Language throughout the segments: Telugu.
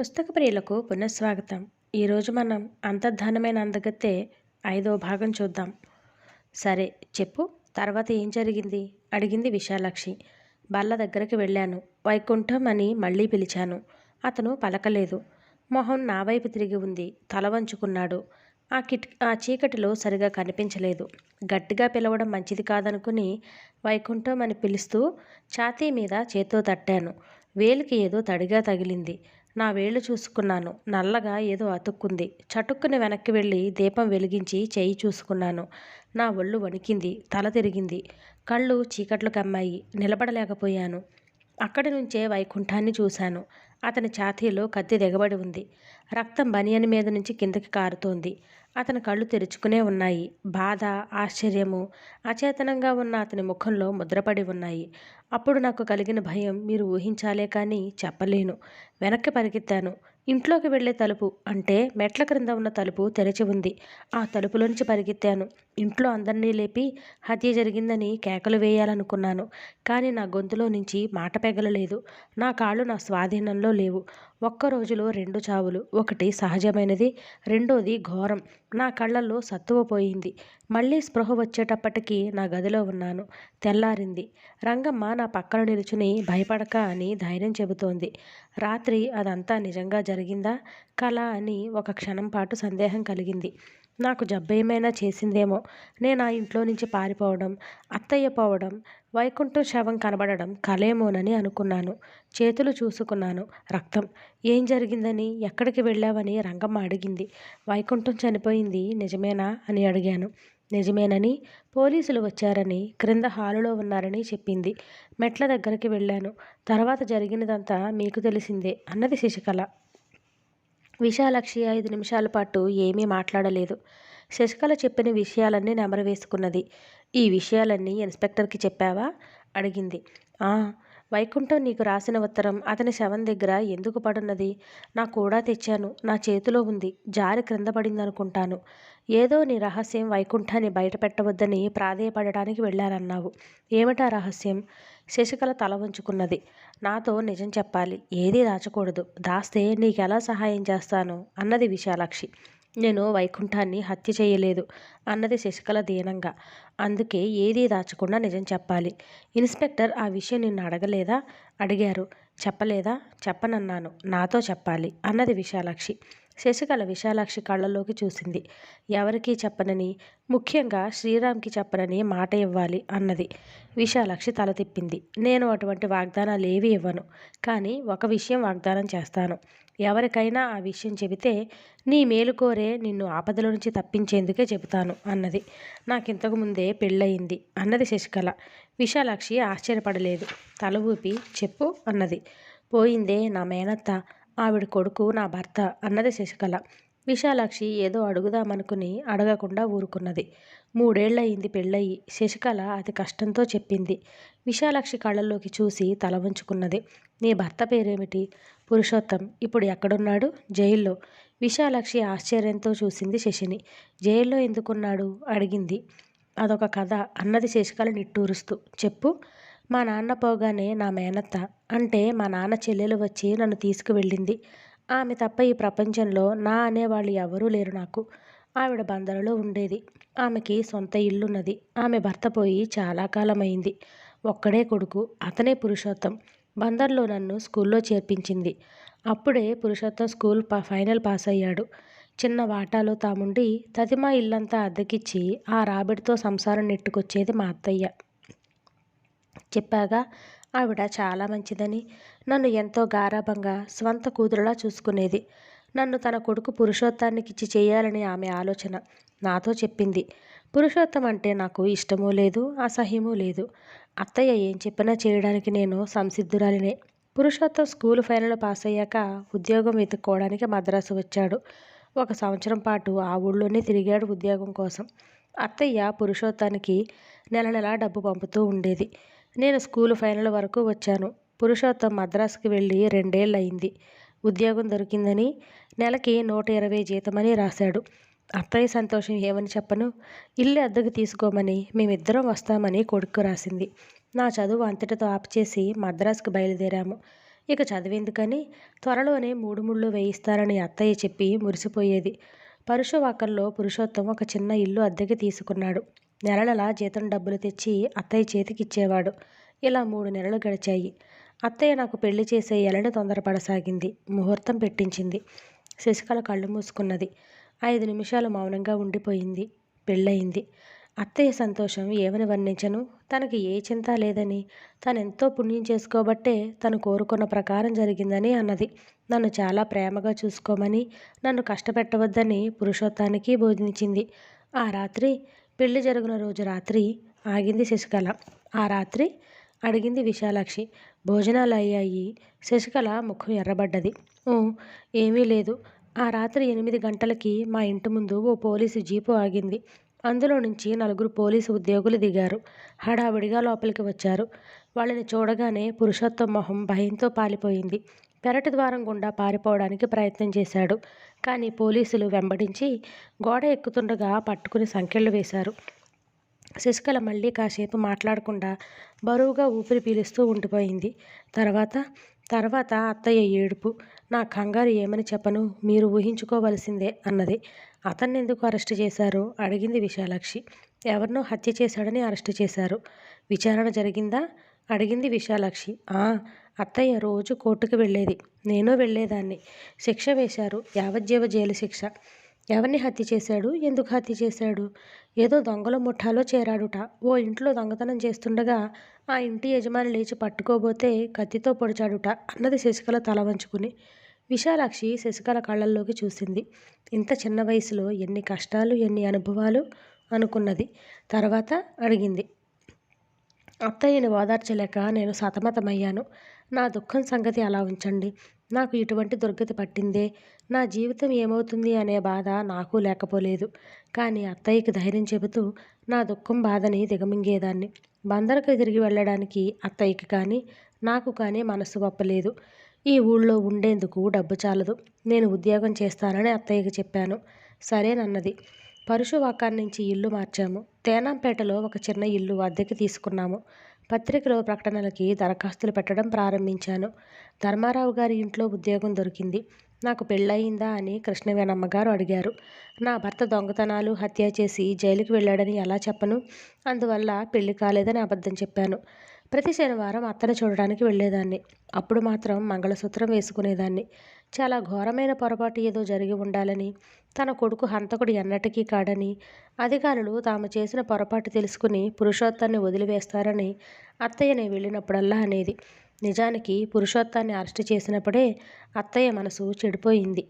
పుస్తక ప్రియులకు పునఃస్వాగతం. ఈరోజు మనం అంతర్ధానమైన అందగత్తే ఐదో భాగం చూద్దాం. సరే చెప్పు. తర్వాత ఏం జరిగింది? అడిగింది విశాలాక్షి. బల్ల దగ్గరికి వెళ్ళాను. వైకుంఠం అని మళ్ళీ పిలిచాను. అతను పలకలేదు. మొహం నా వైపు తిరిగి ఉంది. తల వంచుకున్నాడు. ఆ కిట్ ఆ చీకటిలో సరిగా కనిపించలేదు. గట్టిగా పిలవడం మంచిది కాదనుకుని వైకుంఠం అని పిలుస్తూ ఛాతీ మీద చేత్తో తట్టాను. వేలికి ఏదో తడిగా తగిలింది. నా వేళ్ళు చూసుకున్నాను. నల్లగా ఏదో అతుక్కుంది. చటుక్కుని వెనక్కి వెళ్ళి దీపం వెలిగించి చేయి చూసుకున్నాను. నా ఒళ్ళు వణికింది. తల తిరిగింది. కళ్ళు చీకట్లు కమ్మాయి. నిలబడలేకపోయాను. అక్కడి నుంచే వైకుంఠాన్ని చూశాను. అతని ఛాతీలో కత్తి దిగబడి ఉంది. రక్తం బనియని మీద నుంచి కిందకి కారుతోంది. అతని కళ్ళు తెరుచుకునే ఉన్నాయి. బాధ ఆశ్చర్యము అచేతనంగా ఉన్న అతని ముఖంలో ముద్రపడి ఉన్నాయి. అప్పుడు నాకు కలిగిన భయం మీరు ఊహించాలే కానీ చెప్పలేను. వెనక్కి పరిగెత్తాను. ఇంట్లోకి వెళ్ళే తలుపు అంటే మెట్ల క్రింద ఉన్న తలుపు తెరిచి ఉంది. ఆ తలుపులోంచి పరిగెత్తాను. ఇంట్లో అందరినీ లేపి హత్య జరిగిందని కేకలు వేయాలనుకున్నాను. కానీ నా గొంతులో నుంచి మాట పెగలలేదు. నా కాళ్ళు నా స్వాధీనంలో లేవు. ఒక్క రోజులో రెండు చావులు. ఒకటి సహజమైనది రెండోది ఘోరం. నా కళ్ళల్లో సత్తువ పోయింది. మళ్ళీ స్పృహ వచ్చేటప్పటికి నా గదిలో ఉన్నాను. తెల్లారింది. రంగమ్మ నా పక్కన నిలుచుని భయపడక అని ధైర్యం చెబుతోంది. రాత్రి అదంతా నిజంగా జరిగిందా? కళ అని ఒక క్షణం పాటు సందేహం కలిగింది. నాకు జబ్బేమైనా చేసిందేమో. నేను ఆ ఇంట్లో నుంచి పారిపోవడం అత్తయ్య పోవడం వైకుంఠం శవం కనబడడం కలేమోనని అనుకున్నాను. చేతులు చూసుకున్నాను. రక్తం. ఏం జరిగిందని ఎక్కడికి వెళ్ళావని రంగమ్మ అడిగింది. వైకుంఠం చనిపోయింది నిజమేనా అని అడిగాను. నిజమేనని పోలీసులు వచ్చారని క్రింద హాలులో ఉన్నారని చెప్పింది. మెట్ల దగ్గరికి వెళ్ళాను. తర్వాత జరిగినదంతా మీకు తెలిసిందే అన్నది శశికళ. విశాలక్షి ఐదు నిమిషాల పాటు ఏమీ మాట్లాడలేదు. శశికళ చెప్పిన విషయాలన్నీ నెమరు వేసుకున్నది ఈ విషయాలన్నీ ఇన్స్పెక్టర్కి చెప్పావా? అడిగింది. ఆ వైకుంఠం నీకు రాసిన ఉత్తరం అతని శవం దగ్గర ఎందుకు పడున్నది? నా కూడా తెచ్చాను. నా చేతిలో ఉంది. జారి క్రింద పడిందనుకుంటాను. ఏదో నీ రహస్యం వైకుంఠాన్ని బయట పెట్టవద్దని ప్రాధేయపడడానికి వెళ్ళానన్నావు. ఏమిటా రహస్యం? శశికళ తల వంచుకున్నది. నాతో నిజం చెప్పాలి. ఏదీ దాచకూడదు. దాస్తే నీకెలా సహాయం చేస్తాను? అన్నది విశాలాక్షి. నేను వైకుంఠాన్ని హత్య చేయలేదు అన్నది శశికళ దీనంగా. అందుకే ఏదీ దాచకుండా నిజం చెప్పాలి. ఇన్స్పెక్టర్ ఆ విషయం నిన్ను అడగలేదా? అడిగారు. చెప్పలేదా? చెప్పనన్నాను. నాతో చెప్పాలి అన్నది విశాలాక్షి. శశికళ విశాలాక్షి కళ్ళలోకి చూసింది. ఎవరికీ చెప్పనని ముఖ్యంగా శ్రీరామ్కి చెప్పనని మాట ఇవ్వాలి అన్నది. విశాలాక్షి తల తిప్పింది. నేను అటువంటి వాగ్దానాలు ఏవి ఇవ్వను. కానీ ఒక విషయం వాగ్దానం చేస్తాను. ఎవరికైనా ఆ విషయం చెబితే నీ మేలు కోరే నిన్ను ఆపదల నుంచి తప్పించేందుకే చెబుతాను అన్నది. నాకింతకు ముందే పెళ్ళయింది అన్నది శశికళ. విశాలాక్షి ఆశ్చర్యపడలేదు. తల ఊపి చెప్పు అన్నది. పోయిందే నా మేనత్త ఆవిడ కొడుకు నా భర్త అన్నది శశికళ. విశాలాక్షి ఏదో అడుగుదామనుకుని అడగకుండా ఊరుకున్నది. మూడేళ్ళయింది పెళ్ళయి శశికళ అతి కష్టంతో చెప్పింది. విశాలాక్షి కళ్ళల్లోకి చూసి తల వంచుకున్నది. నీ భర్త పేరేమిటి? పురుషోత్తం ఇప్పుడు ఎక్కడున్నాడు? జైల్లో. విశాలాక్షి ఆశ్చర్యంతో చూసింది శశిని. జైల్లో ఎందుకున్నాడు? అడిగింది. అదొక కథ అన్నది శశికళ నిట్టూరుస్తూ. చెప్పు మా నాన్న పోగానే నా మేనత్త అంటే మా నాన్న చెల్లెలు వచ్చి నన్ను తీసుకువెళ్ళింది. ఆమె తప్ప ఈ ప్రపంచంలో నా అనేవాళ్ళు ఎవరూ లేరు నాకు. ఆవిడ బందరలో ఉండేది. ఆమెకి సొంత ఇల్లున్నది. ఆమె భర్త పోయి చాలా కాలమైంది. ఒక్కడే కొడుకు అతనే పురుషోత్తం. బందర్లో నన్ను స్కూల్లో చేర్పించింది. అప్పుడే పురుషోత్తం స్కూల్ పా ఫైనల్ పాస్ అయ్యాడు చిన్న వాటాలో తాముండి తదిమా ఇల్లంతా అద్దెకిచ్చి ఆ రాబడితో సంసారం నెట్టుకొచ్చేది మా అత్తయ్య. చెప్పాగా ఆవిడ చాలా మంచిదని. నన్ను ఎంతో గారాభంగా స్వంత కూతురులా చూసుకునేది. నన్ను తన కొడుకు పురుషోత్తానికిచ్చి చేయాలని ఆమె ఆలోచన. నాతో చెప్పింది. పురుషోత్తం అంటే నాకు ఇష్టమూ లేదు అసహ్యమూ లేదు. అత్తయ్య ఏం చెప్పినా చేయడానికి నేను సంసిద్ధురాలినే. పురుషోత్తం స్కూల్ ఫైనల్ పాస్ అయ్యాక ఉద్యోగం వెతుక్కోవడానికి మద్రాసు వచ్చాడు. ఒక సంవత్సరం పాటు ఆ ఊళ్ళోనే తిరిగాడు ఉద్యోగం కోసం. అత్తయ్య పురుషోత్తానికి నెల నెలా డబ్బు పంపుతూ ఉండేది. నేను స్కూల్ ఫైనల్ వరకు వచ్చాను. పురుషోత్తం మద్రాసుకి వెళ్ళి రెండేళ్ళు అయింది ఉద్యోగం దొరికిందని నెలకి నూట ఇరవై జీతమని రాశాడు. అత్తయ్య సంతోషం ఏమని చెప్పను? ఇల్లు అద్దెకు తీసుకోమని మేమిద్దరం వస్తామని కొడుకు రాసింది. నా చదువు అంతటితో ఆపుచేసి మద్రాసుకు బయలుదేరాము. ఇక చదివేందుకని త్వరలోనే మూడు ముళ్ళు వేయిస్తారని అత్తయ్య చెప్పి మురిసిపోయేది. పరుషవాకల్లో పురుషోత్తం ఒక చిన్న ఇల్లు అద్దెకి తీసుకున్నాడు. నెల నెల జీతం డబ్బులు తెచ్చి అత్తయ్య చేతికి ఇచ్చేవాడు ఇలా మూడు నెలలు గడిచాయి. అత్తయ్య నాకు పెళ్ళి చేసే ఎలని తొందరపడసాగింది. ముహూర్తం పెట్టించింది. శశికళ కళ్ళు మూసుకున్నది. ఐదు నిమిషాలు మౌనంగా ఉండిపోయింది. పెళ్ళయింది. అత్తయ్య సంతోషం ఏమని వర్ణించను? తనకి ఏ చింత లేదని తనెంతో పుణ్యం చేసుకోబట్టే తను కోరుకున్న ప్రకారం జరిగిందని అన్నది. నన్ను చాలా ప్రేమగా చూసుకోమని నన్ను కష్టపెట్టవద్దని పురుషోత్తానికి బోధించింది. ఆ రాత్రి పెళ్ళి జరిగిన రోజు రాత్రి ఆగింది శశికళ. ఆ రాత్రి అడిగింది విశాలాక్షి. భోజనాలు అయ్యాయి. శశికళ ముఖం ఎర్రబడ్డది. ఓ ఏమీ లేదు. ఆ రాత్రి ఎనిమిది గంటలకి మా ఇంటి ముందు ఓ పోలీసు జీపు ఆగింది. అందులో నుంచి నలుగురు పోలీసు ఉద్యోగులు దిగారు. హడావిడిగా లోపలికి వచ్చారు. వాళ్ళని చూడగానే పురుషోత్తం మొహం భయంతో పాలిపోయింది. పెరటి ద్వారం గుండా పారిపోవడానికి ప్రయత్నం చేశాడు. కానీ పోలీసులు వెంబడించి గోడ ఎక్కుతుండగా పట్టుకుని సంకెళ్ళు వేశారు. శశికళ మళ్ళీ కాసేపు మాట్లాడకుండా బరువుగా ఊపిరి పీలుస్తూ ఉండిపోయింది. తర్వాత తర్వాత అత్తయ్య ఏడుపు నా కంగారు ఏమని చెప్పను? మీరు ఊహించుకోవలసిందే అన్నది. అతన్ని ఎందుకు అరెస్ట్ చేశారు? అడిగింది విశాలాక్షి. ఎవరినో హత్య చేశాడని అరెస్ట్ చేశారు. విచారణ జరిగిందా? అడిగింది విశాలాక్షి. ఆ అత్తయ్య రోజు కోర్టుకు వెళ్ళేది. నేను వెళ్ళేదాన్ని. శిక్ష వేశారు. యావజ్జీవ జైలు శిక్ష. ఎవరిని హత్య చేశాడు? ఎందుకు హత్య చేశాడు? ఏదో దొంగల ముఠాలో చేరాడుట. ఓ ఇంట్లో దొంగతనం చేస్తుండగా ఆ ఇంటి యజమాని లేచి పట్టుకోబోతే కత్తితో పొడిచాడుట అన్నది శశికళ తల వంచుకుని. విశాలాక్షి శశికళ కళ్ళల్లోకి చూసింది. ఇంత చిన్న వయసులో ఎన్ని కష్టాలు ఎన్ని అనుభవాలు అనుకున్నది? తర్వాత అడిగింది. అత్తయ్యని ఓదార్చలేక నేను సతమతమయ్యాను. నా దుఃఖం సంగతి అలా ఉంచండి. నాకు ఇటువంటి దుర్గతి పట్టిందే. నా జీవితం ఏమవుతుంది అనే బాధ నాకు లేకపోలేదు. కానీ అత్తయ్యకి ధైర్యం చెబుతూ నా దుఃఖం బాధని దిగమింగేదాన్ని. బందరకు తిరిగి వెళ్ళడానికి అత్తయ్యకి కానీ నాకు కానీ మనసు ఒప్పలేదు. ఈ ఊళ్ళో ఉండేందుకు డబ్బు చాలదు. నేను ఉద్యోగం చేస్తానని అత్తయ్యకి చెప్పాను. సరేనన్నది పరుశువాకాన్ని నుంచి ఇల్లు మార్చాము. తేనాంపేటలో ఒక చిన్న ఇల్లు అద్దెకి తీసుకున్నాము. పత్రికలో ప్రకటనలకి దరఖాస్తులు పెట్టడం ప్రారంభించాను. ధర్మారావు గారి ఇంట్లో ఉద్యోగం దొరికింది. నాకు పెళ్ళయిందా అని కృష్ణవేణమ్మ గారు అడిగారు. నా భర్త దొంగతనాలు హత్య చేసి జైలుకి వెళ్ళాడని ఎలా చెప్పను? అందువల్ల పెళ్ళి కాలేదని అబద్ధం చెప్పాను. ప్రతి శనివారం అత్తను చూడడానికి వెళ్ళేదాన్ని. అప్పుడు మాత్రం మంగళసూత్రం వేసుకునేదాన్ని. చాలా ఘోరమైన పొరపాటు ఏదో జరిగి ఉండాలని తన కొడుకు హంతకుడు ఎన్నటికీ కాడని అధికారులు తాము చేసిన పొరపాటు తెలుసుకుని పురుషోత్తాన్ని వదిలివేస్తారని అత్తయ్యని వెళ్ళినప్పుడల్లా అనేది. నిజానికి పురుషోత్తాన్ని అరెస్ట్ చేసినప్పుడే అత్తయ్య మనసు చెడిపోయింది.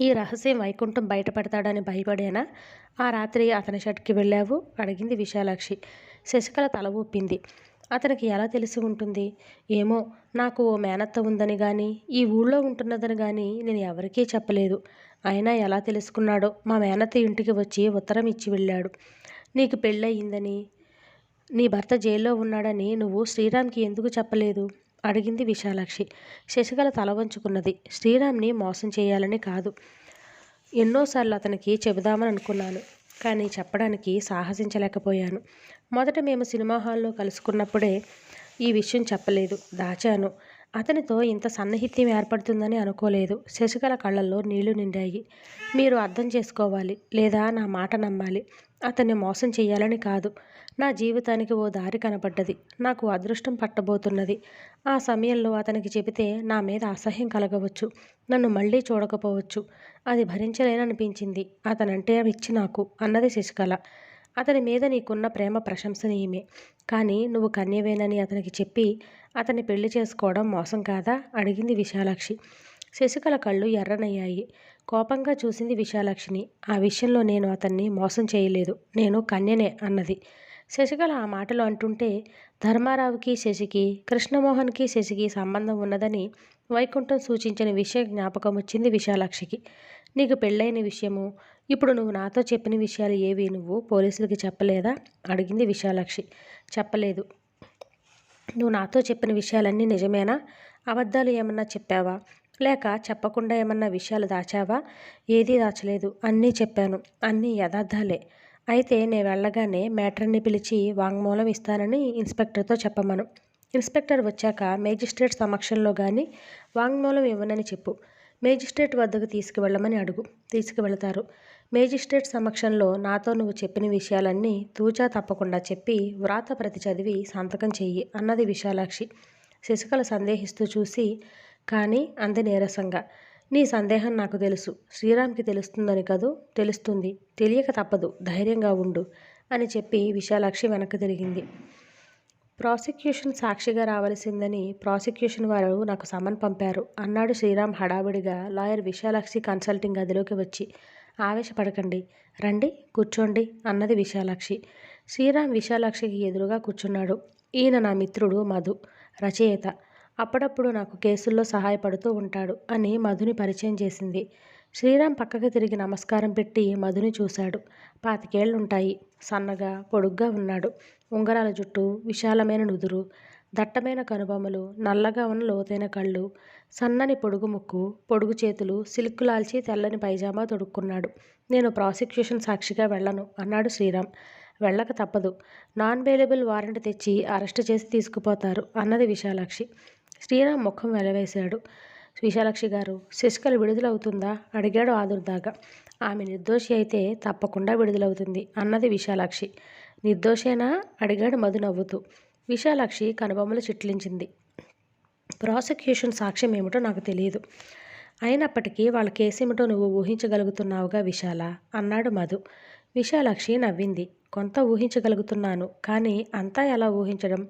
ఈ రహస్యం వైకుంఠం బయటపడతాడని భయపడేనా? ఆ రాత్రి అతని షట్కి వెళ్ళావు? అడిగింది విశాలాక్షి. శశికళ తల ఊపింది. అతనికి ఎలా తెలిసి ఉంటుంది? ఏమో నాకు ఓ మేనత్త ఉందని కానీ ఈ ఊళ్ళో ఉంటున్నదని కానీ నేను ఎవరికీ చెప్పలేదు. అయినా ఎలా తెలుసుకున్నాడో మా మేనత్త ఇంటికి వచ్చి ఉత్తరం ఇచ్చి వెళ్ళాడు. నీకు పెళ్ళయిందని నీ భర్త జైల్లో ఉన్నాడని నువ్వు శ్రీరామ్కి ఎందుకు చెప్పలేదు? అడిగింది విశాలాక్షి. శశికళ తల వంచుకున్నది. శ్రీరామ్ని మోసం చేయాలని కాదు. ఎన్నోసార్లు అతనికి చెబుదామని అనుకున్నాను. కానీ చెప్పడానికి సాహసించలేకపోయాను. మొదట మేము సినిమా హాల్లో కలుసుకున్నప్పుడే ఈ విషయం చెప్పలేదు. దాచాను. అతనితో ఇంత సన్నిహిత్యం ఏర్పడుతుందని అనుకోలేదు. శశికళ కళ్ళల్లో నీళ్ళు నిండాయి. మీరు అర్థం చేసుకోవాలి లేదా నా మాట నమ్మాలి? అతన్ని మోసం చేయాలని కాదు. నా జీవితానికి ఓ దారి కనపడ్డది. నాకు అదృష్టం పట్టబోతున్నది. ఆ సమయంలో అతనికి చెబితే నా మీద అసహ్యం కలగవచ్చు. నన్ను మళ్ళీ చూడకపోవచ్చు. అది భరించలేననిపించింది. అతనంటే ఇచ్చి నాకు అన్నది శశికళ. అతని మీద నీకున్న ప్రేమ ప్రశంసనీయమే. కానీ నువ్వు కన్యవేనని అతనికి చెప్పి అతన్ని పెళ్ళి చేసుకోవడం మోసం కాదా? అడిగింది విశాలాక్షి. శశికళ కళ్ళు ఎర్రనయ్యాయి. కోపంగా చూసింది విశాలాక్షిని. ఆ విషయంలో నేను అతన్ని మోసం చేయలేదు. నేను కన్యనే అన్నది. శశికళ ఆ మాటలు అంటుంటే ధర్మారావుకి శశికి కృష్ణమోహన్కి శశికి సంబంధం ఉన్నదని వైకుంఠం సూచించిన విషయం జ్ఞాపకం వచ్చింది విశాలాక్షికి. నీకు పెళ్ళైన విషయము ఇప్పుడు నువ్వు నాతో చెప్పిన విషయాలు ఏవి? నువ్వు పోలీసులకి చెప్పలేదా? అడిగింది విశాలాక్షి. చెప్పలేదు. నువ్వు నాతో చెప్పిన విషయాలన్నీ నిజమేనా? అబద్ధాలు ఏమన్నా చెప్పావా? లేక చెప్పకుండా ఏమన్నా విషయాలు దాచావా? ఏదీ దాచలేదు. అన్నీ చెప్పాను. అన్నీ యథార్థాలే. అయితే నేను వెళ్ళగానే మ్యాటర్ని పిలిచి వాంగ్మూలం ఇస్తానని ఇన్స్పెక్టర్తో చెప్పమను. ఇన్స్పెక్టర్ వచ్చాక మేజిస్ట్రేట్ సమక్షంలో కానీ వాంగ్మూలం ఇవ్వనని చెప్పు. మేజిస్ట్రేట్ వద్దకు తీసుకువెళ్ళమని అడుగు. తీసుకువెళతారు. మేజిస్ట్రేట్ సమక్షంలో నాతో నువ్వు చెప్పిన విషయాలన్నీ తూచా తప్పకుండా చెప్పి వ్రాత ప్రతి చదివి సంతకం చెయ్యి అన్నది విశాలాక్షి. శశికళ సందేహిస్తూ చూసి కానీ అంది నీరసంగా. నీ సందేహం నాకు తెలుసు. శ్రీరామ్కి తెలుస్తుందని కదూ? తెలుస్తుంది. తెలియక తప్పదు. ధైర్యంగా ఉండు అని చెప్పి విశాలాక్షి వెనక్కి తిరిగింది. ప్రాసిక్యూషన్ సాక్షిగా రావలసిందని ప్రాసిక్యూషన్ వారు నాకు సమన్ పంపారు అన్నాడు శ్రీరామ్ హడావిడిగా. లాయర్ విశాలాక్షి కన్సల్టింగ్ గదిలోకి వచ్చి ఆవేశపడకండి. రండి కూర్చోండి అన్నది విశాలాక్షి. శ్రీరామ్ విశాలాక్షికి ఎదురుగా కూర్చున్నాడు. ఈయన నా మిత్రుడు మధు రచయిత. అప్పుడప్పుడు నాకు కేసుల్లో సహాయపడుతూ ఉంటాడు అని మధుని పరిచయం చేసింది. శ్రీరామ్ పక్కకి తిరిగి నమస్కారం పెట్టి మధుని చూశాడు. పాతికేళ్ళుంటాయి. సన్నగా పొడుగ్గా ఉన్నాడు. ఉంగరాల జుట్టు విశాలమైన నుదురు. దట్టమైన కనుబొమ్మలు నల్లగా ఉన్న లోతైన కళ్ళు సన్నని పొడుగు ముక్కు పొడుగు చేతులు సిల్క్ లాల్చి తెల్లని పైజామా తొడుక్కున్నాడు. నేను ప్రాసిక్యూషన్ సాక్షిగా వెళ్ళను అన్నాడు శ్రీరామ్. వెళ్ళక తప్పదు. నాన్ బెయిలబుల్ వారెంట్ తెచ్చి అరెస్ట్ చేసి తీసుకుపోతారు అన్నది విశాలాక్షి. శ్రీరామ్ ముఖం వెలవేశాడు. విశాలాక్షి గారు శశికళ విడుదలవుతుందా? అడిగాడు ఆదుర్దాగా. ఆమె నిర్దోషి అయితే తప్పకుండా విడుదలవుతుంది అన్నది విశాలాక్షి. నిర్దోషేనా? అడిగాడు మధు నవ్వుతూ. విశాలాక్షి కనుబొమ్మలు చిట్లించింది. ప్రాసిక్యూషన్ సాక్ష్యం ఏమిటో నాకు తెలియదు అయినప్పటికీ వాళ్ళ కేసేమిటో నువ్వు ఊహించగలుగుతున్నావుగా విశాల? అన్నాడు మధు. విశాలాక్షి నవ్వింది. కొంత ఊహించగలుగుతున్నాను కానీ అంతా ఎలా ఊహించడం?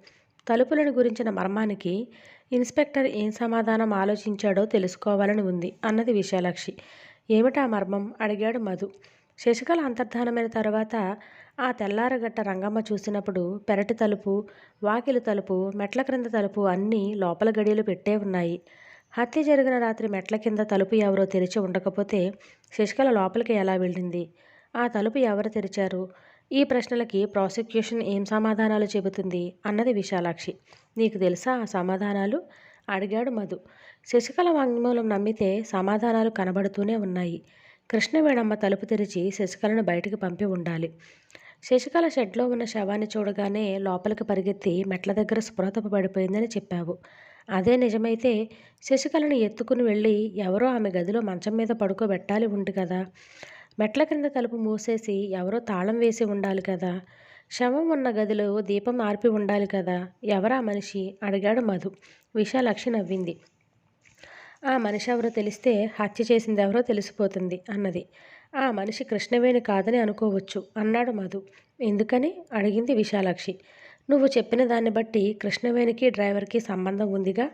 తలుపులను గురించిన మర్మానికి ఇన్స్పెక్టర్ ఏం సమాధానం ఆలోచించాడో తెలుసుకోవాలని ఉంది అన్నది విశాలాక్షి. ఏమిటా మర్మం? అడిగాడు మధు. శశికళ అంతర్ధానమైన తర్వాత ఆ తెల్లారగట్ట రంగమ్మ చూసినప్పుడు పెరటి తలుపు వాకిలి తలుపు మెట్ల క్రింద తలుపు అన్నీ లోపల గడియలు పెట్టే ఉన్నాయి. హత్య జరిగిన రాత్రి మెట్ల కింద తలుపు ఎవరో తెరిచి ఉండకపోతే శశికళ లోపలికి ఎలా వెళ్ళింది? ఆ తలుపు ఎవరు తెరిచారు? ఈ ప్రశ్నలకి ప్రాసిక్యూషన్ ఏం సమాధానాలు చెబుతుంది అన్నది విశాలాక్షి. నీకు తెలుసా ఆ సమాధానాలు? అడిగాడు మధు. శశికళ వాంగ్మూలం నమ్మితే సమాధానాలు కనబడుతూనే ఉన్నాయి. కృష్ణవేణమ్మ తలుపు తెరిచి శశికళను బయటికి పంపి ఉండాలి. శశికళ షెడ్లో ఉన్న శవాన్ని చూడగానే లోపలికి పరిగెత్తి మెట్ల దగ్గర స్పృహతపు పడిపోయిందని చెప్పావు. అదే నిజమైతే శశికళను ఎత్తుకుని వెళ్ళి ఎవరో ఆమె గదిలో మంచం మీద పడుకోబెట్టాలి ఉంది కదా. మెట్ల క్రింద తలుపు మూసేసి ఎవరో తాళం వేసి ఉండాలి కదా. శవం ఉన్న గదిలో దీపం ఆర్పి ఉండాలి కదా. ఎవరా మనిషి? అడిగాడు మధు. విశాలక్షి నవ్వింది. ఆ మనిషి ఎవరో తెలిస్తే హత్య చేసింది ఎవరో తెలిసిపోతుంది అన్నది. ఆ మనిషి కృష్ణవేణి కాదని అనుకోవచ్చు. అన్నాడు మధు. ఎందుకని? అడిగింది విశాలాక్షి. నువ్వు చెప్పిన దాన్ని బట్టి కృష్ణవేణికి డ్రైవర్కి సంబంధం ఉందిగా?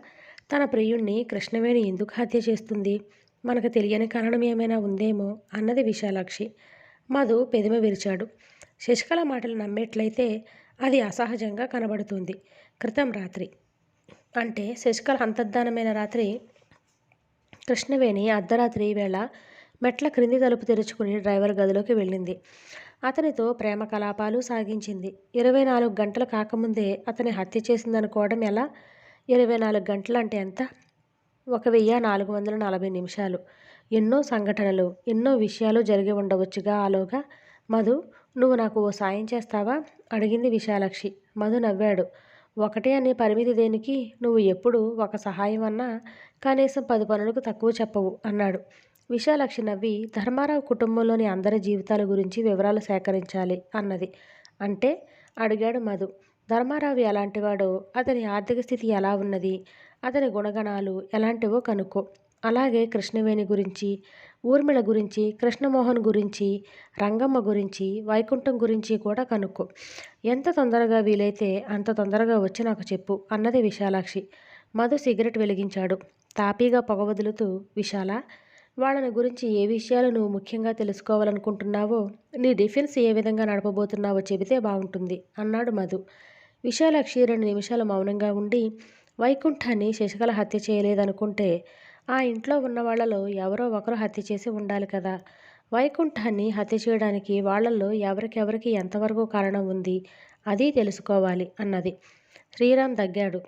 తన ప్రియుణ్ణి కృష్ణవేణి ఎందుకు హత్య చేస్తుంది? మనకు తెలియని కారణం ఏమైనా ఉందేమో? అన్నది విశాలాక్షి. మధు పెదిమ విరిచాడు. శశికళ మాటలు నమ్మేట్లయితే అది అసహజంగా కనబడుతుంది. క్రితం రాత్రి. అంటే శశికళ అంతర్ధానమైన రాత్రి కృష్ణవేణి అర్ధరాత్రి వేళ మెట్ల క్రింది తలుపు తెరుచుకుని డ్రైవర్ గదిలోకి వెళ్ళింది. అతనితో ప్రేమ కలాపాలు సాగించింది. ఇరవై నాలుగు గంటలు కాకముందే అతని హత్య చేసిందనుకోవడం ఎలా? ఇరవై నాలుగు గంటలు అంటే ఎంత? ఒక వెయ్యి నాలుగు వందల నలభై నిమిషాలు. ఎన్నో సంఘటనలు ఎన్నో విషయాలు జరిగి ఉండవచ్చుగా ఆలోగా. మధు నువ్వు నాకు ఓ సాయం చేస్తావా? అడిగింది విశాలాక్షి. మధు నవ్వాడు. ఒకటే అనే పరిమితి దేనికి? నువ్వు ఎప్పుడు ఒక సహాయం అన్నా కనీసం పది పనులకు తక్కువ చెప్పవు అన్నాడు. విశాలాక్షి నవ్వి ధర్మారావు కుటుంబంలోని అందరి జీవితాల గురించి వివరాలు సేకరించాలి అన్నది. అంటే? అడిగాడు మధు. ధర్మారావు ఎలాంటివాడో అతని ఆర్థిక స్థితి ఎలా ఉన్నది అతని గుణగణాలు ఎలాంటివో కనుక్కో. అలాగే కృష్ణవేణి గురించి ఊర్మిళ గురించి కృష్ణమోహన్ గురించి రంగమ్మ గురించి వైకుంఠం గురించి కూడా కనుక్కో. ఎంత తొందరగా వీలైతే అంత తొందరగా వచ్చి నాకు చెప్పు అన్నది విశాలాక్షి. మధు సిగరెట్ వెలిగించాడు. తాపీగా పొగ వదులుతూ విశాల వాళ్ళని గురించి ఏ విషయాలు నువ్వు ముఖ్యంగా తెలుసుకోవాలనుకుంటున్నావో నీ డిఫెన్స్ ఏ విధంగా నడపబోతున్నావో చెబితే బాగుంటుంది అన్నాడు మధు. విశాలాక్షి రెండు నిమిషాలు మౌనంగా ఉండి వైకుంఠాన్ని శశికళ హత్య చేయలేదనుకుంటే ఆ ఇంట్లో ఉన్న వాళ్ళలో ఎవరో ఒకరు హత్య చేసి ఉండాలి కదా. వైకుంఠాన్ని హత్య చేయడానికి వాళ్ళలో ఎవరికెవరికి ఎంతవరకు కారణం ఉంది అది తెలుసుకోవాలి అన్నది. శ్రీరామ్ దగ్గాడు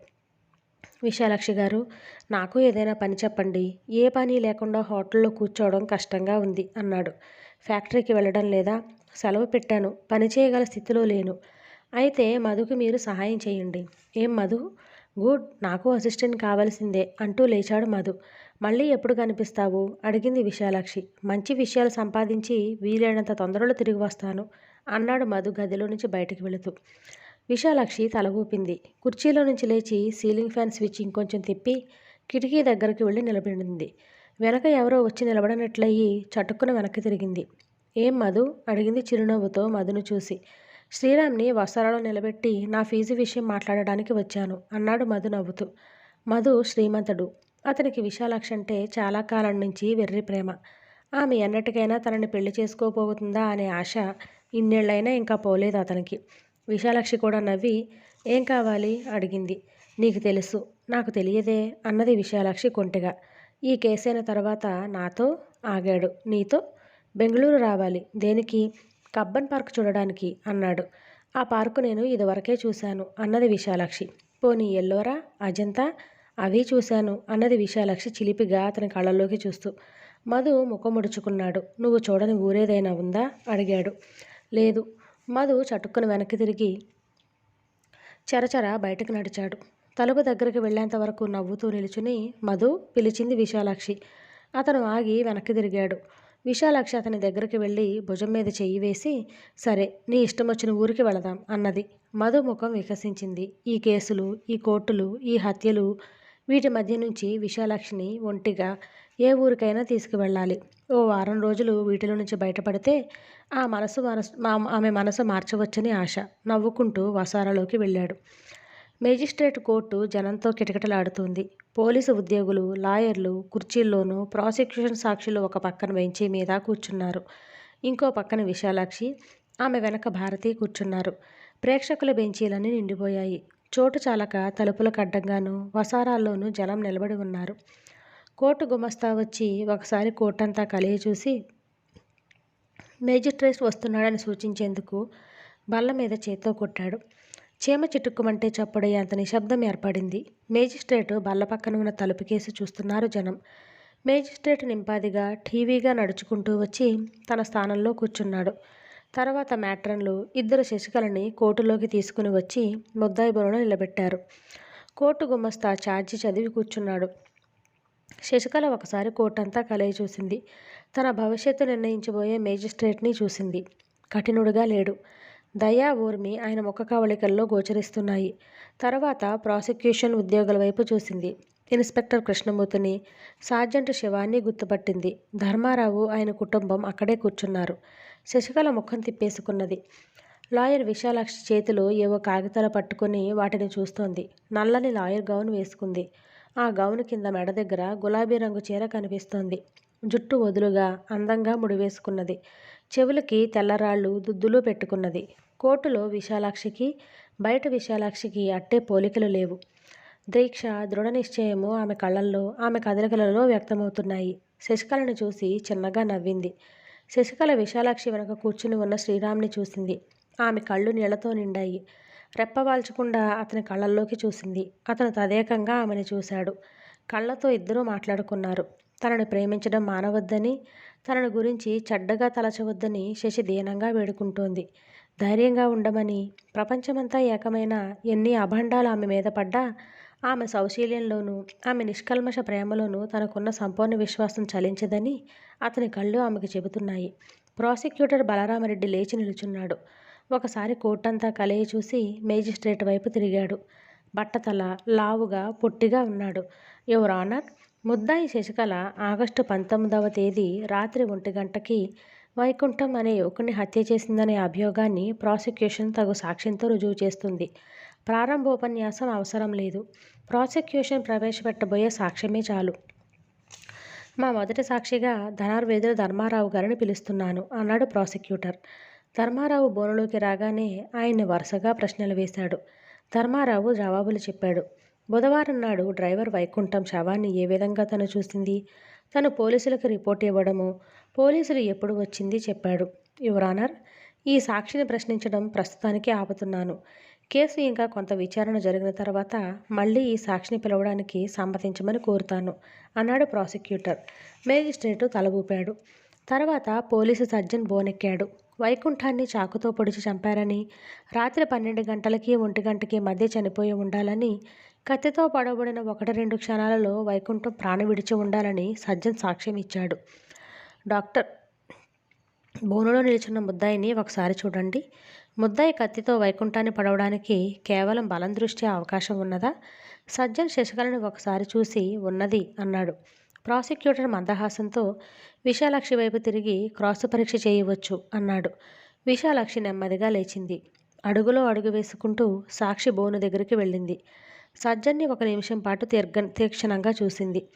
విశాలాక్షి గారు నాకు ఏదైనా పని చెప్పండి. ఏ పని లేకుండా హోటల్లో కూర్చోవడం కష్టంగా ఉంది అన్నాడు. ఫ్యాక్టరీకి వెళ్ళడం లేదా? సెలవు పెట్టాను. పని చేయగల స్థితిలో లేను. అయితే మధుకి మీరు సహాయం చేయండి. ఏం మధు? గుడ్. నాకు అసిస్టెంట్ కావాల్సిందే అంటూ లేచాడు మధు. మళ్ళీ ఎప్పుడు కనిపిస్తావు? అడిగింది విశాలాక్షి. మంచి విషయాలు సంపాదించి వీలైనంత తొందరలో తిరిగి వస్తాను అన్నాడు మధు గదిలో నుంచి బయటికి వెళుతూ. విశాలాక్షి తలగూపింది కుర్చీలో నుంచి లేచి సీలింగ్ ఫ్యాన్ స్విచ్ ఇంకొంచెం తిప్పి కిటికీ దగ్గరికి వెళ్ళి నిలబడింది. వెనక ఎవరో వచ్చి నిలబడినట్లయి చటుక్కున వెనక్కి తిరిగింది. ఏం మధు? అడిగింది చిరునవ్వుతో మధును చూసి. శ్రీరామ్ని వస్త్రాలో నిలబెట్టి నా ఫీజు విషయం మాట్లాడడానికి వచ్చాను అన్నాడు మధు నవ్వుతూ. మధు శ్రీమంతుడు. అతనికి విశాలాక్షి అంటే చాలా కాలం నుంచి వెర్రి ప్రేమ. ఆమె ఎన్నటికైనా తనని పెళ్ళి చేసుకోబోతుందా అనే ఆశ ఇన్నేళ్ళైనా ఇంకా పోలేదు అతనికి. విశాలాక్షి కూడా నవ్వి ఏం కావాలి? అడిగింది. నీకు తెలుసు నాకు తెలియదే అన్నది విశాలాక్షి కొంటెగా. ఈ కేసైన తర్వాత నాతో ఆగాడు. నీతో? బెంగళూరు రావాలి. దేనికి? కబ్బన్ పార్క్ చూడడానికి అన్నాడు. ఆ పార్కు నేను ఇదివరకే చూశాను అన్నది విశాలాక్షి. పోనీ ఎల్లోరా? అజంతా? అవి చూశాను అన్నది విశాలాక్షి చిలిపిగా అతని కళ్ళల్లోకి చూస్తూ. మధు ముఖం ముడుచుకున్నాడు. నువ్వు చూడని ఊరేదైనా ఉందా? అడిగాడు. లేదు. మధు చటుక్కును వెనక్కి తిరిగి చరచర బయటకు నడిచాడు. తలుపు దగ్గరికి వెళ్ళేంత వరకు నవ్వుతూ నిలుచుని మధు పిలిచింది విశాలాక్షి. అతను ఆగి వెనక్కి తిరిగాడు. విశాలాక్షి అతని దగ్గరికి వెళ్ళి భుజం మీద చెయ్యి వేసి సరే నీ ఇష్టం వచ్చిన ఊరికి వెళదాం అన్నది. మధు ముఖం వికసించింది. ఈ కేసులు ఈ కోర్టులు ఈ హత్యలు వీటి మధ్య నుంచి విశాలాక్షిని ఒంటిగా ఏ ఊరికైనా తీసుకువెళ్ళాలి. ఓ వారం రోజులు వీటిలో నుంచి బయటపడితే ఆ మనసు మనసు ఆమె మనసు మార్చవచ్చని ఆశ. నవ్వుకుంటూ వసారాలోకి వెళ్ళాడు. మేజిస్ట్రేట్ కోర్టు జనంతో కిటకిటలాడుతుంది. పోలీసు ఉద్యోగులు లాయర్లు కుర్చీల్లోనూ ప్రాసిక్యూషన్ సాక్షులు ఒక పక్కన బెంచి మీద కూర్చున్నారు. ఇంకో పక్కన విశాలాక్షి ఆమె వెనక భారతి కూర్చున్నారు. ప్రేక్షకుల బెంచీలన్నీ నిండిపోయాయి. చోటు చాలక తలుపులకు అడ్డంగాను వసారాల్లోనూ జనం నిలబడి ఉన్నారు. కోర్టు గుమస్తా వచ్చి ఒకసారి కోర్టంతా కలిగి చూసి మేజిస్ట్రేట్ వస్తున్నాడని సూచించేందుకు బల్ల మీద చేత్తో కొట్టాడు. చీమ చిటుక్కుమంటే చప్పుడయ్యేంత నిశ్శబ్దం ఏర్పడింది. మేజిస్ట్రేటు బల్ల పక్కన ఉన్న తలుపుకేసి చూస్తున్నారు జనం. మేజిస్ట్రేట్ నింపాదిగా టీవీగా నడుచుకుంటూ వచ్చి తన స్థానంలో కూర్చున్నాడు. తర్వాత మ్యాట్రన్లు ఇద్దరు శశికళని కోర్టులోకి తీసుకుని వచ్చి ముద్దాయి బొరలో నిలబెట్టారు. కోర్టు గుమస్తా ఛార్జీ చదివి కూర్చున్నాడు. శశికళ ఒకసారి కోర్టంతా కలయి చూసింది. తన భవిష్యత్తు నిర్ణయించబోయే మేజిస్ట్రేట్ని చూసింది. కఠినుడుగా లేడు. దయా ఊర్మి ఆయన ముఖ కవళికల్లో గోచరిస్తున్నాయి. తర్వాత ప్రాసిక్యూషన్ ఉద్యోగుల వైపు చూసింది. ఇన్స్పెక్టర్ కృష్ణమూర్తిని సార్జెంట్ శివాన్ని గుర్తుపట్టింది. ధర్మారావు ఆయన కుటుంబం అక్కడే కూర్చున్నారు. శశికళ ముఖం తిప్పేసుకున్నది. లాయర్ విశాలాక్షి చేతిలో ఏవో కాగితాలు పట్టుకుని వాటిని చూస్తోంది. నల్లని లాయర్ గౌన్ వేసుకుంది. ఆ గౌన్ కింద మెడ దగ్గర గులాబీ రంగు చీర కనిపిస్తోంది. జుట్టు వదులుగా అందంగా ముడివేసుకున్నది. చెవులకి తెల్లరాళ్ళు దుద్దులు పెట్టుకున్నది. కోర్టులో విశాలాక్షికి బయట విశాలాక్షికి అట్టే పోలికలు లేవు. దీక్ష దృఢ నిశ్చయము ఆమె కళ్ళల్లో ఆమె కదలికలలో వ్యక్తమవుతున్నాయి. శశికళను చూసి చిన్నగా నవ్వింది. శశికళ విశాలాక్షి వెనక కూర్చుని ఉన్న శ్రీరామ్ని చూసింది. ఆమె కళ్ళు నీళ్ళతో నిండాయి. రెప్పవాల్చకుండా అతని కళ్ళల్లోకి చూసింది. అతను తదేకంగా ఆమెను చూశాడు. కళ్ళతో ఇద్దరూ మాట్లాడుకున్నారు. తనను ప్రేమించడం మానవద్దని తనను గురించి చెడ్డగా తలచవద్దని శశి దీనంగా వేడుకుంటోంది. ధైర్యంగా ఉండమని ప్రపంచమంతా ఏకమైన ఎన్ని అభండాలు ఆమె మీద పడ్డా ఆమె సౌశీల్యంలోనూ ఆమె నిష్కల్మష ప్రేమలోనూ తనకున్న సంపూర్ణ విశ్వాసం చలించదని అతని కళ్ళు ఆమెకు చెబుతున్నాయి. ప్రాసిక్యూటర్ బలరామరెడ్డి లేచి నిలుచున్నాడు. ఒకసారి కోర్టంతా కలయి చూసి మేజిస్ట్రేట్ వైపు తిరిగాడు. బట్టతల లావుగా పొట్టిగా ఉన్నాడు. Your honour? ముద్దాయి శశికళ ఆగస్టు పంతొమ్మిదవ తేదీ రాత్రి ఒంటి గంటకి వైకుంఠం అనే యువకుని హత్య చేసిందనే అభియోగాన్ని ప్రాసిక్యూషన్ తగు సాక్ష్యంతో రుజువు చేస్తుంది. ప్రారంభోపన్యాసం అవసరం లేదు. ప్రాసిక్యూషన్ ప్రవేశపెట్టబోయే సాక్ష్యమే చాలు. మా మొదటి సాక్షిగా ధనార్వేదుల ధర్మారావు గారిని పిలుస్తున్నాను అన్నాడు ప్రాసిక్యూటర్. ధర్మారావు బోనులోకి రాగానే ఆయన్ని వరుసగా ప్రశ్నలు వేశాడు. ధర్మారావు జవాబులు చెప్పాడు. బుధవారం నాడు డ్రైవర్ వైకుంఠం శవాన్ని ఏ విధంగా తను చూసింది? తను పోలీసులకు రిపోర్ట్ ఇవ్వడము పోలీసులు ఎప్పుడు వచ్చింది చెప్పాడు. యువరానర్ ఈ సాక్షిని ప్రశ్నించడం ప్రస్తుతానికి ఆపుతున్నాను. కేసు ఇంకా కొంత విచారణ జరిగిన తర్వాత మళ్ళీ ఈ సాక్షిని పిలవడానికి సమ్మతించమని కోరుతాను అన్నాడు ప్రాసిక్యూటర్. మేజిస్ట్రేటు తల ఊపాడు తర్వాత పోలీసు సర్జన్ బోనెక్కాడు. వైకుంఠాన్ని చాకుతో పొడిచి చంపారని రాత్రి పన్నెండు గంటలకి ఒంటి గంటకి మధ్య చనిపోయి ఉండాలని కత్తితో పడబడిన ఒకటి రెండు క్షణాలలో వైకుంఠం ప్రాణ విడిచి ఉండాలని సజ్జన్ సాక్ష్యం ఇచ్చాడు. డాక్టర్ బోనులో నిలిచిన ముద్దాయిని ఒకసారి చూడండి. ముద్దాయి కత్తితో వైకుంఠాన్ని పడవడానికి కేవలం బలం దృష్ట్యా అవకాశం ఉన్నదా? సజ్జన్ శశికళని ఒకసారి చూసి ఉన్నది అన్నాడు. ప్రాసిక్యూటర్ మందహాసంతో విశాలాక్షి వైపు తిరిగి క్రాస్ పరీక్ష చేయవచ్చు అన్నాడు. విశాలాక్షి నెమ్మదిగా లేచింది. అడుగులో అడుగు వేసుకుంటూ సాక్షి బోను దగ్గరికి వెళ్ళింది. సజ్జన్ని ఒక నిమిషం పాటు తీర్ఘ తీక్షణంగా చూసింది.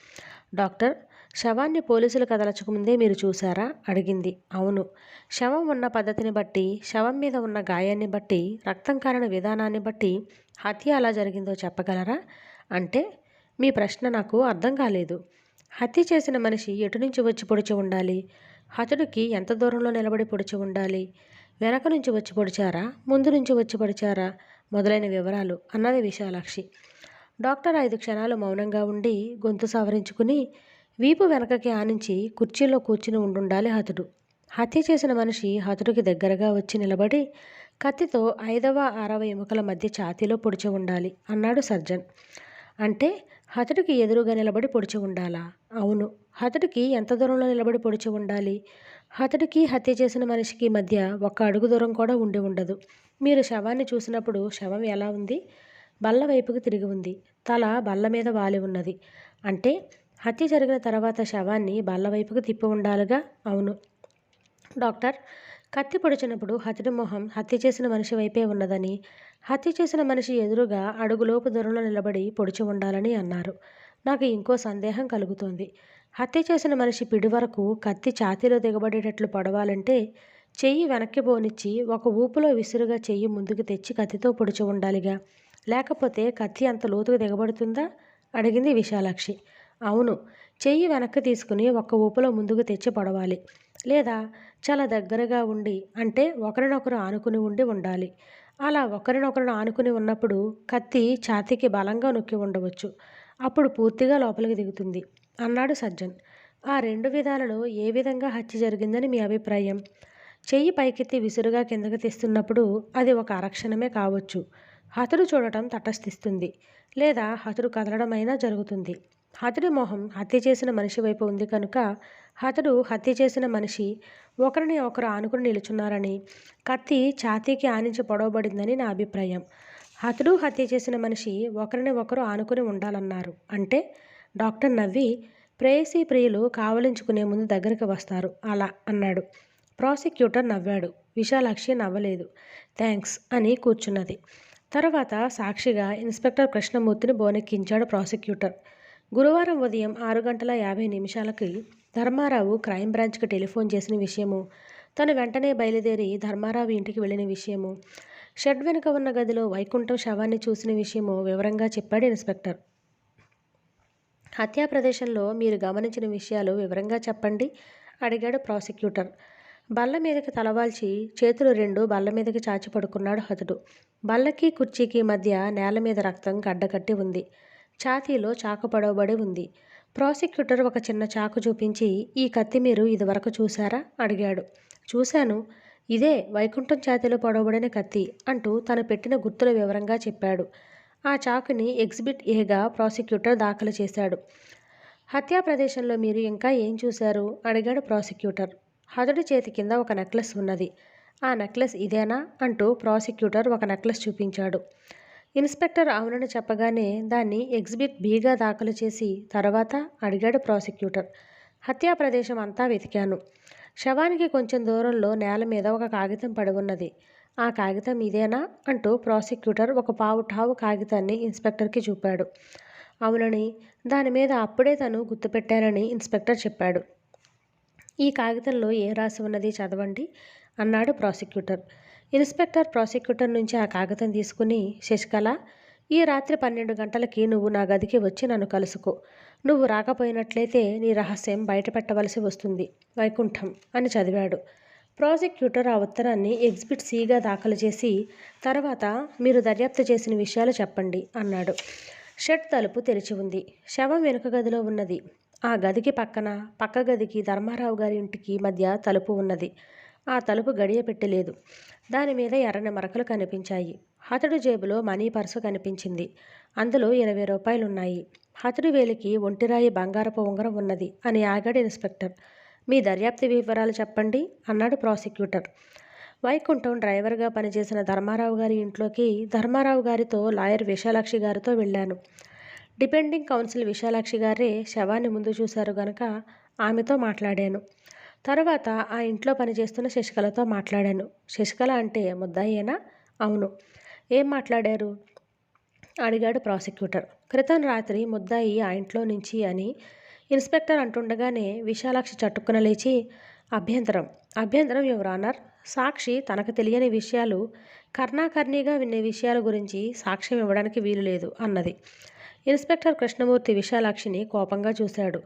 డాక్టర్ శవాన్ని పోలీసులు కదలచకముందే మీరు చూసారా అడిగింది. అవును. శవం ఉన్న పద్ధతిని బట్టి శవం మీద ఉన్న గాయాన్ని బట్టి రక్తం కారణ విధానాన్ని బట్టి హత్య అలా జరిగిందో చెప్పగలరా? అంటే మీ ప్రశ్న నాకు అర్థం కాలేదు. హత్య చేసిన మనిషి ఎటు నుంచి వచ్చి పొడిచి ఉండాలి? హతుడికి ఎంత దూరంలో నిలబడి పొడిచి ఉండాలి? వెనక నుంచి వచ్చి పొడిచారా? ముందు నుంచి వచ్చి పొడిచారా? మొదలైన వివరాలు అన్నది విశాలాక్షి. డాక్టర్ ఐదు క్షణాలు మౌనంగా ఉండి గొంతు సవరించుకుని వీపు వెనకకి ఆనించి కుర్చీలో కూర్చుని ఉండుండాలి హతుడు. హత్య చేసిన మనిషి హతుడికి దగ్గరగా వచ్చి నిలబడి కత్తితో ఐదవ ఆరవ ఎముకల మధ్య ఛాతీలో పొడిచి ఉండాలి అన్నాడు సర్జన్. అంటే హతుడికి ఎదురుగా నిలబడి పొడిచి ఉండాలా? అవును. హతుడికి ఎంత దూరంలో నిలబడి పొడిచి ఉండాలి? హతుడికి హత్య చేసిన మనిషికి మధ్య ఒక్క అడుగు దూరం కూడా ఉండి ఉండదు. మీరు శవాన్ని చూసినప్పుడు శవం ఎలా ఉంది? బల్ల వైపుకు తిరిగి ఉంది. తల బల్ల మీద వాలి ఉన్నది. అంటే హత్య జరిగిన తర్వాత శవాన్ని బల్ల వైపుకు తిప్పి ఉండాలిగా? అవును. డాక్టర్ కత్తి పొడిచినప్పుడు హత్యడి మొహం హత్య చేసిన మనిషి వైపే ఉన్నదని హత్య చేసిన మనిషి ఎదురుగా అడుగులోపు దూరంలో నిలబడి పొడిచి ఉండాలని అన్నారు. నాకు ఇంకో సందేహం కలుగుతోంది. హత్య చేసిన మనిషి పిడి వరకు కత్తి ఛాతీలో దిగబడేటట్లు పొడవాలంటే చెయ్యి వెనక్కి పోనిచ్చి ఒక ఊపులో విసురుగా చెయ్యి ముందుకు తెచ్చి కత్తితో పొడిచి ఉండాలిగా. లేకపోతే కత్తి అంత లోతుకు దిగబడుతుందా? అడిగింది విశాలాక్షి. అవును చెయ్యి వెనక్కి తీసుకుని ఒక్క ఊపులో ముందుకు తెచ్చి పడవాలి. లేదా చాలా దగ్గరగా ఉండి అంటే ఒకరినొకరు ఆనుకుని ఉండి ఉండాలి. అలా ఒకరినొకరు ఆనుకుని ఉన్నప్పుడు కత్తి ఛాతీకి బలంగా నొక్కి ఉండవచ్చు. అప్పుడు పూర్తిగా లోపలికి దిగుతుంది అన్నాడు సజ్జన్. ఆ రెండు విధాలలో ఏ విధంగా హత్య జరిగిందని మీ అభిప్రాయం? చెయ్యి పైకెత్తి విసురుగా కిందకి తీస్తున్నప్పుడు అది ఒక అరక్షణమే కావచ్చు. హతుడు చూడటం తటస్థిస్తుంది. లేదా హతుడు కదలడం అయినా జరుగుతుంది. హతుడి మొహం హత్య చేసిన మనిషి వైపు ఉంది కనుక హతుడు హత్య చేసిన మనిషి ఒకరిని ఒకరు ఆనుకుని నిలుచున్నారని కత్తి ఛాతీకి ఆనించి పొడవబడిందని నా అభిప్రాయం. హతుడు హత్య చేసిన మనిషి ఒకరిని ఒకరు ఆనుకుని ఉండాలన్నారు. అంటే డాక్టర్ నవ్వి ప్రేయసీ ప్రియులు కావలించుకునే ముందు దగ్గరికి వస్తారు. అలా అన్నాడు. ప్రాసిక్యూటర్ నవ్వాడు. విశాలాక్షి నవ్వలేదు. థ్యాంక్స్ అని కూర్చున్నది. తర్వాత సాక్షిగా ఇన్స్పెక్టర్ కృష్ణమూర్తిని బోనెక్కించాడు ప్రాసిక్యూటర్. గురువారం ఉదయం ఆరు గంటల యాభై నిమిషాలకి ధర్మారావు క్రైమ్ బ్రాంచ్కి టెలిఫోన్ చేసిన విషయము తను వెంటనే బయలుదేరి ధర్మారావు ఇంటికి వెళ్ళిన విషయము షెడ్ వెనుక ఉన్న గదిలో వైకుంఠం శవాన్ని చూసిన విషయము వివరంగా చెప్పాడు ఇన్స్పెక్టర్. హత్యా ప్రదేశంలో మీరు గమనించిన విషయాలు వివరంగా చెప్పండి అడిగాడు ప్రాసిక్యూటర్. బల్ల మీదకి తలవాల్చి చేతులు రెండు బల్ల మీదకి చాచి పడుకున్నాడు హతుడు. బల్లకి కుర్చీకి మధ్య నేల మీద రక్తం గడ్డకట్టి ఉంది. ఛాతీలో చాకు పడవబడి ఉంది. ప్రాసిక్యూటర్ ఒక చిన్న చాకు చూపించి ఈ కత్తి మీరు ఇదివరకు చూశారా? అడిగాడు. చూశాను. ఇదే వైకుంఠం ఛాతీలో పొడవబడిన కత్తి అంటూ తను పెట్టిన గుర్తుల వివరంగా చెప్పాడు. ఆ చాకుని ఎగ్జిబిట్ ఏగా ప్రాసిక్యూటర్ దాఖలు చేశాడు. హత్యా ప్రదేశంలో మీరు ఇంకా ఏం చూశారు? అడిగాడు ప్రాసిక్యూటర్. హతుడి చేతి కింద ఒక నెక్లెస్ ఉన్నది. ఆ నెక్లెస్ ఇదేనా? అంటూ ప్రాసిక్యూటర్ ఒక నెక్లెస్ చూపించాడు. ఇన్స్పెక్టర్ అవునని చెప్పగానే దాన్ని ఎగ్జిబిట్ బీగా దాఖలు చేసి తర్వాత అడిగాడు ప్రాసిక్యూటర్. హత్యా ప్రదేశం అంతా వెతికాను. శవానికి కొంచెం దూరంలో నేల మీద ఒక కాగితం పడి ఉన్నది ఆ కాగితం ఇదేనా? అంటూ ప్రాసిక్యూటర్ ఒక పావు ఠావు కాగితాన్ని ఇన్స్పెక్టర్కి చూపాడు. అవునని దాని మీద అప్పుడే తను గుర్తుపెట్టానని ఇన్స్పెక్టర్ చెప్పాడు. ఈ కాగితంలో ఏ రాసి ఉన్నది చదవండి? అన్నాడు ప్రాసిక్యూటర్. ఇన్స్పెక్టర్ ప్రాసిక్యూటర్ నుంచి ఆ కాగితం తీసుకుని శశికళ ఈ రాత్రి పన్నెండు గంటలకి నువ్వు నా గదికి వచ్చి నన్ను కలుసుకో. నువ్వు రాకపోయినట్లయితే నీ రహస్యం బయటపెట్టవలసి వస్తుంది. వైకుంఠం అని చదివాడు. ప్రాసిక్యూటర్ ఆ ఉత్తరాన్ని ఎగ్జిబిట్ సిగా దాఖలు చేసి తర్వాత మీరు దర్యాప్తు చేసిన విషయాలు చెప్పండి అన్నాడు. షెడ్ తలుపు తెరిచి ఉంది. శవం వెనుక గదిలో ఉన్నది. ఆ గదికి పక్కన పక్క గదికి ధర్మారావు గారి ఇంటికి మధ్య తలుపు ఉన్నది. ఆ తలుపు గడియ పెట్టలేదు దాని మీద ఎర్రని మరకలు కనిపించాయి. హతడు జేబులో మనీ పర్సు కనిపించింది. అందులో ఇరవై రూపాయలున్నాయి. హతుడి వేలికి ఒంటిరాయి బంగారపు ఉంగరం ఉన్నది అని ఆగాడు ఇన్స్పెక్టర్. మీ దర్యాప్తు వివరాలు చెప్పండి అన్నాడు ప్రాసిక్యూటర్. వైకుంఠం డ్రైవర్గా పనిచేసిన ధర్మారావు గారి ఇంట్లోకి ధర్మారావు గారితో లాయర్ విశాలాక్షి గారితో వెళ్ళాను. డిపెండింగ్ కౌన్సిల్ విశాలాక్షి గారే శవాన్ని ముందు చూశారు గనక ఆమెతో మాట్లాడాను. తర్వాత ఆ ఇంట్లో పనిచేస్తున్న శశికళతో మాట్లాడాను. శశికళ అంటే ముద్దాయేనా? అవును. ఏం మాట్లాడారు? అడిగాడు ప్రాసిక్యూటర్. క్రితం రాత్రి ముద్దాయి ఆ ఇంట్లో నుంచి అని ఇన్స్పెక్టర్ అంటుండగానే విశాలాక్షి చట్టుకున లేచి అభ్యంతరం. అభ్యంతరం యువర్ ఆనర్. సాక్షి తనకు తెలియని విషయాలు కర్ణాకర్ణిగా వినే విషయాల గురించి సాక్ష్యం ఇవ్వడానికి వీలు లేదు అన్నది. ఇన్స్పెక్టర్ కృష్ణమూర్తి విశాలాక్షిని కోపంగా చూశాడు.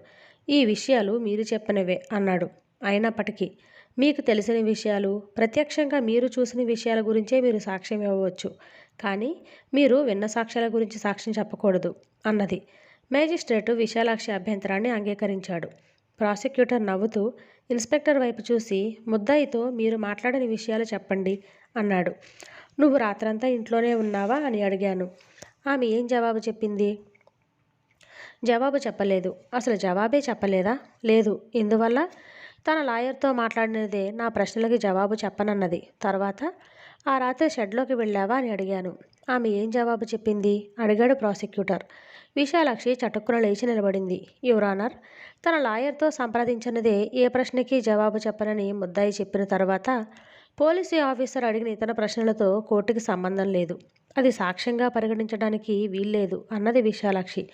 ఈ విషయాలు మీరు చెప్పనివే అన్నాడు. అయినప్పటికీ మీకు తెలిసిన విషయాలు ప్రత్యక్షంగా మీరు చూసిన విషయాల గురించే మీరు సాక్ష్యం ఇవ్వవచ్చు. కానీ మీరు విన్న సాక్ష్యాల గురించి సాక్ష్యం చెప్పకూడదు అన్నది. మేజిస్ట్రేటు విశాలాక్షి అభ్యంతరాన్ని అంగీకరించాడు. ప్రాసిక్యూటర్ నవ్వుతూ ఇన్స్పెక్టర్ వైపు చూసి ముద్దాయితో మీరు మాట్లాడని విషయాలు చెప్పండి అన్నాడు. నువ్వు రాత్రంతా ఇంట్లోనే ఉన్నావా అని అడిగాను. ఆమె ఏం జవాబు చెప్పింది? జవాబు చెప్పలేదు. అసలు జవాబే చెప్పలేదా? లేదు. ఇందువల్ల తన లాయర్తో మాట్లాడినదే నా ప్రశ్నలకి జవాబు చెప్పనన్నది. తర్వాత ఆ రాత్రి షెడ్లోకి వెళ్ళావా? అని అడిగాను. ఆమె ఏం జవాబు చెప్పింది? అడిగాడు ప్రాసిక్యూటర్. విశాలాక్షి చటుక్కున లేచి నిలబడింది. యువరానర్ తన లాయర్తో సంప్రదించినదే ఏ ప్రశ్నకి జవాబు చెప్పనని ముద్దాయి చెప్పిన తర్వాత పోలీసు ఆఫీసర్ అడిగిన ఇతర ప్రశ్నలతో కోర్టుకి సంబంధం లేదు. అది సాక్ష్యంగా పరిగణించడానికి వీల్లేదు అన్నది విశాలాక్షి.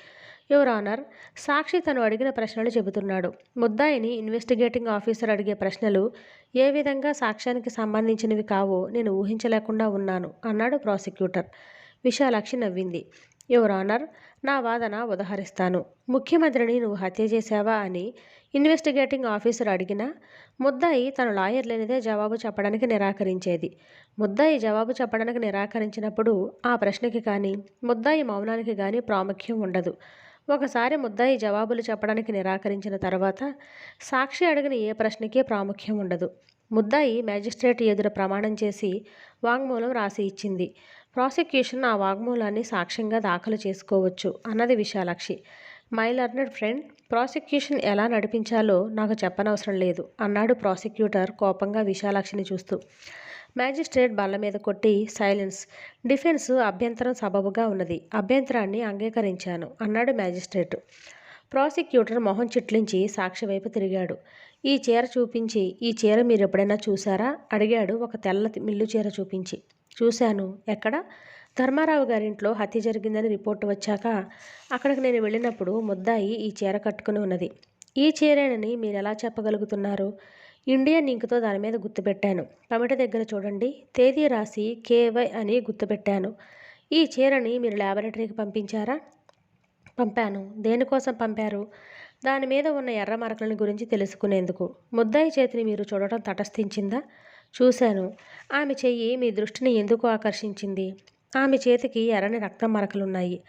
యువర్ ఆనర్ సాక్షి తను అడిగిన ప్రశ్నలు చెబుతున్నాడు. ముద్దాయిని ఇన్వెస్టిగేటింగ్ ఆఫీసర్ అడిగే ప్రశ్నలు ఏ విధంగా సాక్ష్యానికి సంబంధించినవి కావో నేను ఊహించలేకుండా ఉన్నాను అన్నాడు ప్రాసిక్యూటర్. విశాలాక్షి నవ్వింది. యువర్ ఆనర్ నా వాదన ఉదహరిస్తాను. ముఖ్యమంత్రిని నువ్వు హత్య చేశావా అని ఇన్వెస్టిగేటింగ్ ఆఫీసర్ అడిగినా ముద్దాయి తన లాయర్ లేనిదే జవాబు చెప్పడానికి నిరాకరించేది. ముద్దాయి జవాబు చెప్పడానికి నిరాకరించినప్పుడు ఆ ప్రశ్నకి కానీ ముద్దాయి మౌనానికి కానీ ప్రాముఖ్యం ఉండదు. ఒకసారి ముద్దాయి జవాబులు చెప్పడానికి నిరాకరించిన తర్వాత సాక్షి అడిగిన ఏ ప్రశ్నకే ప్రాముఖ్యం ఉండదు. ముద్దాయి మ్యాజిస్ట్రేట్ ఎదురు ప్రమాణం చేసి వాంగ్మూలం రాసి ఇచ్చింది. ప్రాసిక్యూషన్ ఆ వాగ్మూలాన్ని సాక్ష్యంగా దాఖలు చేసుకోవచ్చు అన్నది Visalakshi. My learned friend prosecution ఎలా నడిపించాలో నాకు చెప్పనవసరం లేదు అన్నాడు ప్రాసిక్యూటర్ కోపంగా విశాలాక్షిని చూస్తూ. మ్యాజిస్ట్రేట్ బల్ల మీద కొట్టి సైలెన్స్. డిఫెన్స్ అభ్యంతరం సబబుగా ఉన్నది. అభ్యంతరాన్ని అంగీకరించాను అన్నాడు మ్యాజిస్ట్రేట్. ప్రాసిక్యూటర్ మొహం చిట్లించి సాక్షి వైపు తిరిగాడు. ఈ చీర చూపించి ఈ చీర మీరు ఎప్పుడైనా చూసారా? అడిగాడు ఒక తెల్ల మిల్లు చీర చూపించి. చూశాను. ఎక్కడ? ధర్మారావు గారింట్లో హత్య జరిగిందని రిపోర్ట్ వచ్చాక అక్కడికి నేను వెళ్ళినప్పుడు ముద్దాయి ఈ చీర కట్టుకుని ఉన్నది. ఈ చీరేనని మీరు ఎలా చెప్పగలుగుతున్నారు? ఇండియన్ ఇంక్తో దాని మీద గుర్తుపెట్టాను పమిట దగ్గర చూడండి. తేదీ రాసి కేవై అని గుర్తుపెట్టాను ఈ చీరని మీరు ల్యాబొరేటరీకి పంపించారా? పంపాను. దేనికోసం పంపారు? దాని మీద ఉన్న ఎర్ర మరకలను గురించి తెలుసుకునేందుకు. ముద్దాయి చేతిని మీరు చూడటం తటస్థించిందా? చూశాను. ఆమె చెయ్యి మీ దృష్టిని ఎందుకు ఆకర్షించింది? ఆమె చేతికి ఎర్రని రక్తం మరకలున్నాయి.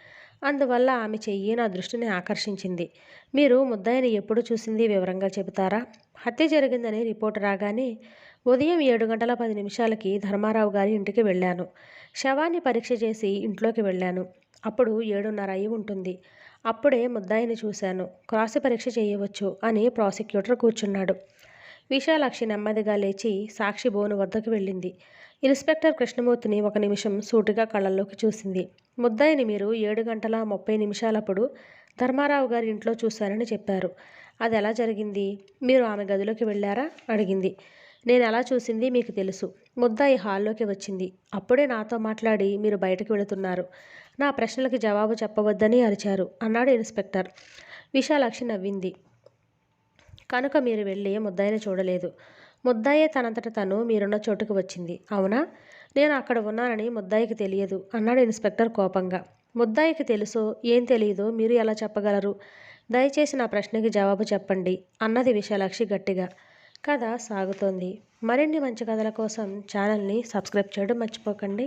అందువల్ల ఆమె చెయ్యి నా దృష్టిని ఆకర్షించింది. మీరు ముద్దాయిని ఎప్పుడు చూసింది వివరంగా చెబుతారా? హత్య జరిగిందని రిపోర్ట్ రాగానే ఉదయం ఏడు గంటల పది నిమిషాలకి ధర్మారావు గారి ఇంటికి వెళ్ళాను. శవాన్ని పరీక్ష చేసి ఇంట్లోకి వెళ్ళాను. అప్పుడు ఏడున్నర అయి ఉంటుంది. అప్పుడే ముద్దాయిని చూశాను. క్రాస్ పరీక్ష చేయవచ్చు అని ప్రాసిక్యూటర్ కూర్చున్నాడు. విశాలాక్షి నెమ్మదిగా లేచి సాక్షి బోను వద్దకు వెళ్ళింది. ఇన్స్పెక్టర్ కృష్ణమూర్తిని ఒక నిమిషం సూటిగా కళ్ళల్లోకి చూసింది. ముద్దాయిని మీరు ఏడు గంటల ముప్పై నిమిషాలప్పుడు ధర్మారావు గారి ఇంట్లో చూశారని చెప్పారు. అది ఎలా జరిగింది? మీరు ఆమె గదిలోకి వెళ్ళారా? అడిగింది. నేను ఎలా చూసింది మీకు తెలుసు. ముద్దాయి హాల్లోకి వచ్చింది. అప్పుడే నాతో మాట్లాడి మీరు బయటకు వెళుతున్నారు. నా ప్రశ్నలకి జవాబు చెప్పవద్దని అరిచారు. అన్నాడు ఇన్స్పెక్టర్. విశాలాక్షి నవ్వింది. కనుక మీరు వెళ్ళి ముద్దాయిని చూడలేదు. ముద్దాయే తనంతట తను మీరున్న చోటుకు వచ్చింది. అవునా? నేను అక్కడ ఉన్నానని ముద్దాయికి తెలియదు అన్నాడు ఇన్స్పెక్టర్ కోపంగా. ముద్దాయికి తెలుసో ఏం తెలియదో మీరు ఎలా చెప్పగలరు? దయచేసి నా ప్రశ్నకి జవాబు చెప్పండి అన్నది విశాలాక్షి గట్టిగా. కథ సాగుతోంది. మరిన్ని మంచి కథల కోసం ఛానల్ని సబ్స్క్రైబ్ చేయడం మర్చిపోకండి.